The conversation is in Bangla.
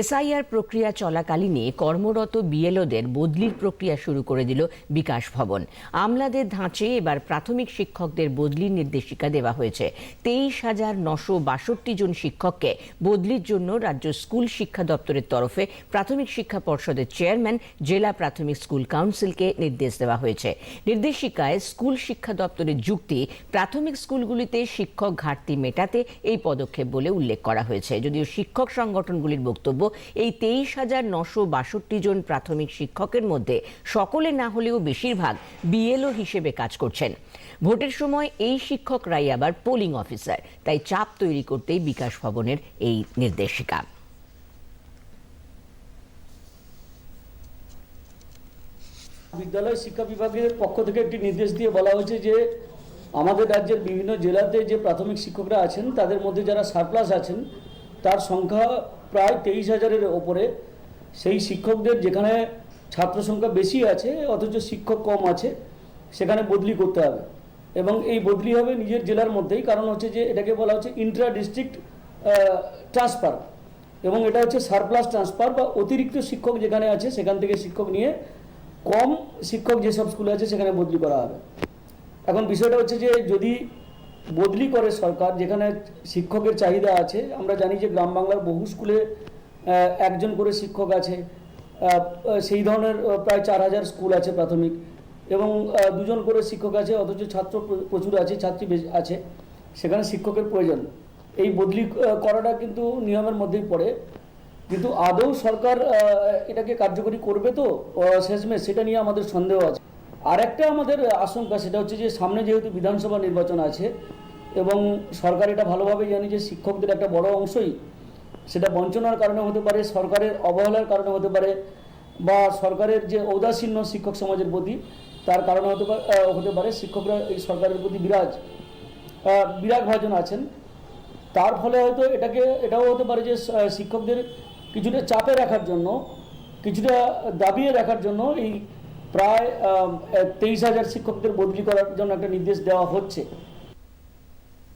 এসআইআর প্রক্রিয়া চলাকালীনে কর্মরত বিএলওদের বদলির প্রক্রিয়া শুরু করে দিল বিকাশ ভবন। আমলাদের ধাঁচে এবার প্রাথমিক শিক্ষকদের বদলির নির্দেশিকা দেওয়া হয়েছে। তেইশ হাজার নশো বাষট্টি জন শিক্ষককে বদলির জন্য রাজ্য স্কুল শিক্ষা দপ্তরের তরফে প্রাথমিক শিক্ষা পর্ষদের চেয়ারম্যান, জেলা প্রাথমিক স্কুল কাউন্সিলকে নির্দেশ দেওয়া হয়েছে। নির্দেশিকায় স্কুল শিক্ষা দপ্তরের যুক্তি, প্রাথমিক স্কুলগুলিতে শিক্ষক ঘাটতি মেটাতে এই পদক্ষেপ বলে উল্লেখ করা হয়েছে। যদিও শিক্ষক সংগঠনগুলির বক্তব্য এই তেইশ হাজার নশো বাষট্টি জন প্রাথমিক শিক্ষকের মধ্যে সকলে না হলেও বেশিরভাগ বিএলও হিসেবে কাজ করছেন। ভোটের সময় এই শিক্ষকরাই আবার পোলিং অফিসার, তাই চাপ তৈরি করতেই বিকাশ ভবনের এই নির্দেশিকা। বিদ্যালয় শিক্ষা বিভাগের পক্ষ থেকে একটি নির্দেশ দিয়ে বলা হয়েছে যে, আমাদের রাজ্যের বিভিন্ন জেলাতে যে প্রাথমিক শিক্ষকরা আছেন, তাদের মধ্যে যারা সারপ্লাস আছেন, তার সংখ্যা প্রায় তেইশ হাজারের ওপরে। সেই শিক্ষকদের যেখানে ছাত্র সংখ্যা বেশি আছে, অথচ শিক্ষক কম আছে, সেখানে বদলি করতে হবে। এবং এই বদলি হবে নিজের জেলার মধ্যেই, কারণ হচ্ছে যে এটাকে বলা হচ্ছে ইন্ট্রা ডিস্ট্রিক্ট ট্রান্সফার এবং এটা হচ্ছে সারপ্লাস ট্রান্সফার বা অতিরিক্ত শিক্ষক যেখানে আছে, সেখান থেকে শিক্ষক নিয়ে কম শিক্ষক যেসব স্কুলে আছে, সেখানে বদলি করা হবে। এখন বিষয়টা হচ্ছে যে যদি বদলি করে সরকার, যেখানে শিক্ষকের চাহিদা আছে। আমরা জানি যে গ্রাম বাংলার বহু স্কুলে একজন করে শিক্ষক আছে। সেই ধরনের প্রায় চার হাজার স্কুল আছে প্রাথমিক। এবং দুজন করে শিক্ষক আছে, অথচ ছাত্র প্রচুর আছে, ছাত্রী আছে। সেখানে শিক্ষকের প্রয়োজন। এই বদলি করাটা কিন্তু নিয়মের মধ্যেই পড়ে। কিন্তু আদৌ সরকার এটাকে কার্যকরী করবে তো? শেষমেশ সেটা নিয়ে আমাদের সন্দেহ আছে। আর একটা আমাদের আশঙ্কা, সেটা হচ্ছে যে সামনে যেহেতু বিধানসভা নির্বাচন আছে এবং সরকার এটা ভালোভাবে জানি যে শিক্ষকদের একটা বড় অংশই, সেটা বঞ্চনার কারণে হতে পারে, সরকারের অবহেলার কারণে হতে পারে বা সরকারের যে ঔদাসীন্য শিক্ষক সমাজের প্রতি, তার কারণে হতে পারে হতে পারে, শিক্ষকরা এই সরকারের প্রতি বিরাজ বিরাগ ভাজন আছেন। তার ফলে হয়তো এটাকে, এটাও হতে পারে যে শিক্ষকদের কিছুটা চাপে রাখার জন্য, কিছুটা দাবিয়ে রাখার জন্য এই প্রায় তেইশ হাজার শিক্ষকদের বদলি করার জন্য একটা নির্দেশ দেওয়া হচ্ছে।